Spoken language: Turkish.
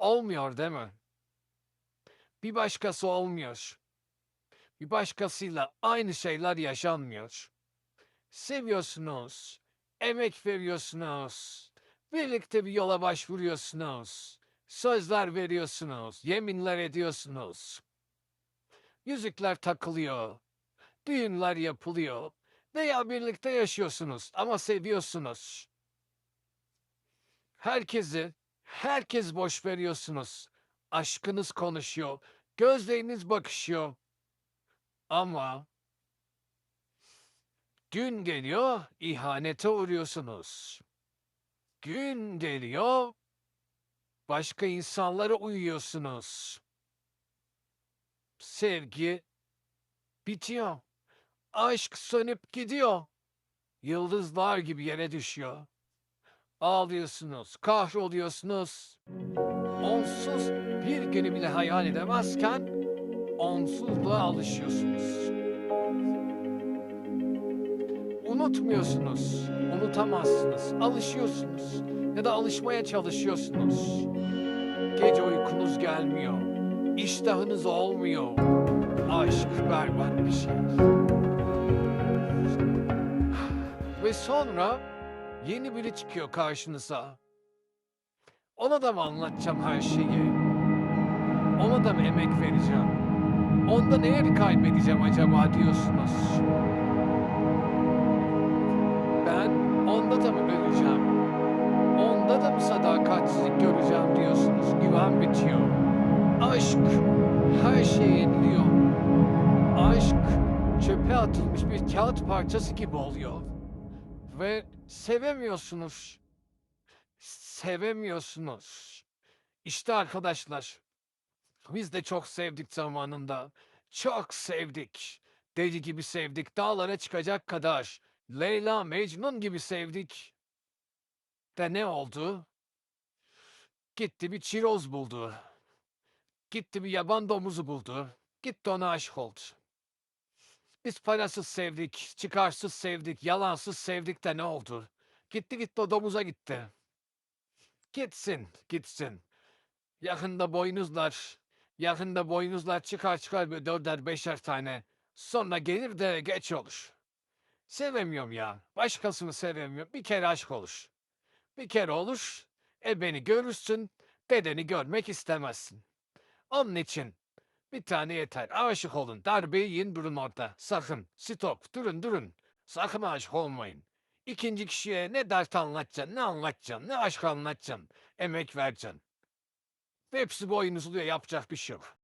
olmuyor değil mi? Bir başkası olmuyor. Bir başkasıyla aynı şeyler yaşanmıyor. Seviyorsunuz, emek veriyorsunuz, birlikte bir yola başvuruyorsunuz, sözler veriyorsunuz, yeminler ediyorsunuz. Yüzükler takılıyor, düğünler yapılıyor veya birlikte yaşıyorsunuz ama seviyorsunuz. Herkesi, herkes boş veriyorsunuz. Aşkınız konuşuyor, gözleriniz bakışıyor. Ama gün geliyor, ihanete uğruyorsunuz. Gün geliyor, başka insanlara uyuyorsunuz. Sevgi bitiyor. Aşk sönüp gidiyor. Yıldızlar gibi yere düşüyor. Ağlıyorsunuz, kahroluyorsunuz. Onsuz bir günü bile hayal edemezken onsuzluğa alışıyorsunuz. Unutmuyorsunuz, unutamazsınız, alışıyorsunuz ya da alışmaya çalışıyorsunuz. Gece uykunuz gelmiyor, iştahınız olmuyor. Aşk berbat bir şey. Ve sonra yeni biri çıkıyor karşınıza. Ona da mı anlatacağım her şeyi? Ona da mı emek vereceğim? Onda neleri kaybedeceğim acaba diyorsunuz. Ben onda da mı öleceğim? Onda da mı sadakatsizlik göreceğim diyorsunuz. Güven bitiyor. Aşk her şeyi yeniliyor. Aşk çöpe atılmış bir kağıt parçası gibi oluyor. Ve sevemiyorsunuz. Sevemiyorsunuz. İşte arkadaşlar. Biz de çok sevdik zamanında. Çok sevdik. Deli gibi sevdik. Dağlara çıkacak kadar. Leyla Mecnun gibi sevdik. De ne oldu? Gitti bir çiroz buldu. Gitti bir yaban domuzu buldu. Gitti ona aşık oldu. Biz parasız sevdik, çıkarsız sevdik, yalansız sevdik de ne oldu? Gitti gitti o domuza gitti. Gitsin, gitsin. Yakında boynuzlar, yakında boynuzlar çıkar çıkar böyle dörder beşer tane. Sonra gelir de geç olur. Sevemiyorum ya. Başkasını sevemiyorum. Bir kere aşk olur. Bir kere olur. E beni görürsün. Bedeni görmek istemezsin. Onun için bir tane yeter. Aşık olun. Darbeyi yiyin durun orada. Sakın. Stop. Durun durun. Sakın aşık olmayın. İkinci kişiye ne dert anlatacaksın, ne anlatacaksın, ne aşk anlatacaksın, emek vereceksin. Hepsi boynuzluya yapacak bir şey yok.